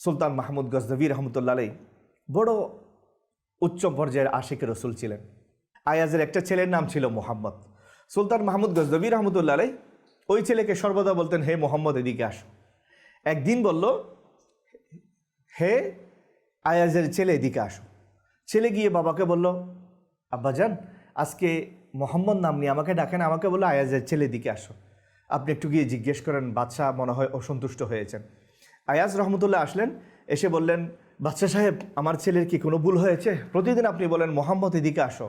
সুলতান মাহমুদ গজনবী রহমতুল্লাহ আলাই বড় উচ্চ পর্যায়ের আশিক রসুল ছিলেন। আয়াজের একটা ছেলের নাম ছিল মোহাম্মদ। সুলতান মাহমুদ গজনবী রহমতুল্লাহ আলাই ওই ছেলেকে সর্বদা বলতেন, হে মোহাম্মদ, এদিকে আসো। একদিন বলল, হে আয়াজের ছেলে, এদিকে আসো। ছেলে গিয়ে বাবাকে বলল আব্বাজান আজকে মোহাম্মদ নাম নিয়ে আমাকে ডাকেন, আমাকে বলল আয়াজের ছেলে, এদিকে আসো। আপনি একটু গিয়ে জিজ্ঞেস করেন, বাদশাহ মনে হয় অসন্তুষ্ট হয়েছেন। আয়াজ রহমতুল্লাহ আসলেন, এসে বললেন বাচ্চা সাহেব, আমার ছেলের কি কোনো ভুল হয়েছে? প্রতিদিন আপনি বলেন, মোহাম্মদ, এদিকে আসো।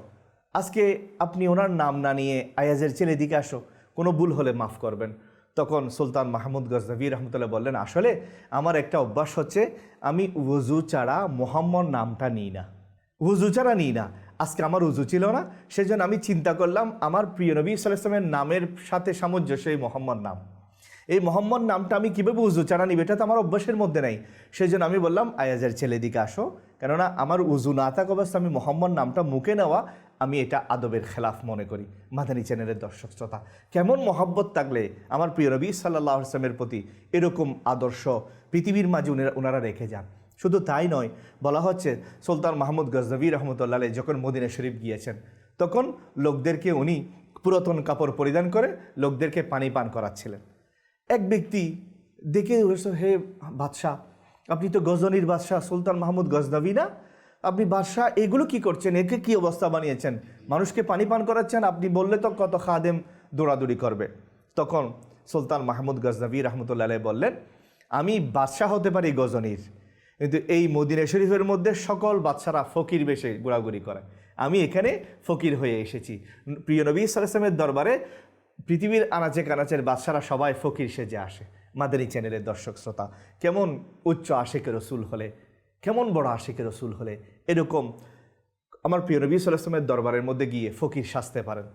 আজকে আপনি ওনার নাম না নিয়ে আয়াজের ছেলে এদিকে আসো, কোনো ভুল হলে মাফ করবেন। তখন সুলতান মাহমুদ গজনবী রহমতুল্লাহ বললেন, আসলে আমার একটা অভ্যাস হচ্ছে, আমি উজু ছাড়া মোহাম্মদ নামটা নিই না। উজু ছাড়া নিই না। আজকে আমার উজু ছিল না, সেজন্য আমি চিন্তা করলাম, আমার প্রিয় নবী সাল্লামের নামের সাথে সামঞ্জস্য এই মোহাম্মদ নাম। এই মোহাম্মদ নামটা আমি কীভাবে উজু ছাড়া নিব এটা তো আমার অভ্যাসের মধ্যে নেই। সেই জন্য আমি বললাম, আয়াজের ছেলে দিকে আসো। কেননা আমার উজু না থাকা অবস্থা, আমি মোহাম্মদ নামটা মুখে নেওয়া, আমি এটা আদবের খেলাফ মনে করি। মাদানী চ্যানেলের দর্শক শ্রোতা, কেমন মহব্বত থাকলে আমার প্রিয় নবী সাল্লাহ আসলামের প্রতি এরকম আদর্শ পৃথিবীর মাঝে ওনারা রেখে যান। শুধু তাই নয়, বলা হচ্ছে সুলতান মাহমুদ গজনবী রহমতুল্লাহ যখন মদিনা শরীফ গিয়েছেন, তখন লোকদেরকে উনি পুরাতন কাপড় পরিধান করে, লোকদেরকে পানি পান করাচ্ছিলেন। এক ব্যক্তি বলছে, হে বাদশাহ আপনি তো গজনীর বাদশাহ সুলতান মাহমুদ গজনবী না? আপনি বাদশাহ এগুলো কি করছেন? একে কি অবস্থা বানিয়েছেন? মানুষকে পানি পান করাচ্ছেন? আপনি বললে তো কত খাদেম দৌড়াদৌড়ি করবে। তখন সুলতান মাহমুদ গজনবী রহমতুল্লাহ বললেন আমি বাদশাহ হতে পারি গজনীর কিন্তু এই মদিনা শরীফের মধ্যে সকল বাচ্চারা ফকির বেশে ঘোরাঘুরি করে। আমি এখানে ফকির হয়ে এসেছি। প্রিয় নবী সালামের দরবারে পৃথিবীর আনাচে কানাচের বাচ্চারা সবাই ফকির সেজে আসে মাদারী চ্যানেলের দর্শক শ্রোতা। কেমন উচ্চ আশেকের রসুল হলে, কেমন বড় আশেকের রসুল হলে, এরকম আমার প্রিয় নবী সালামের দরবারের মধ্যে গিয়ে ফকির সাজতে পারেন।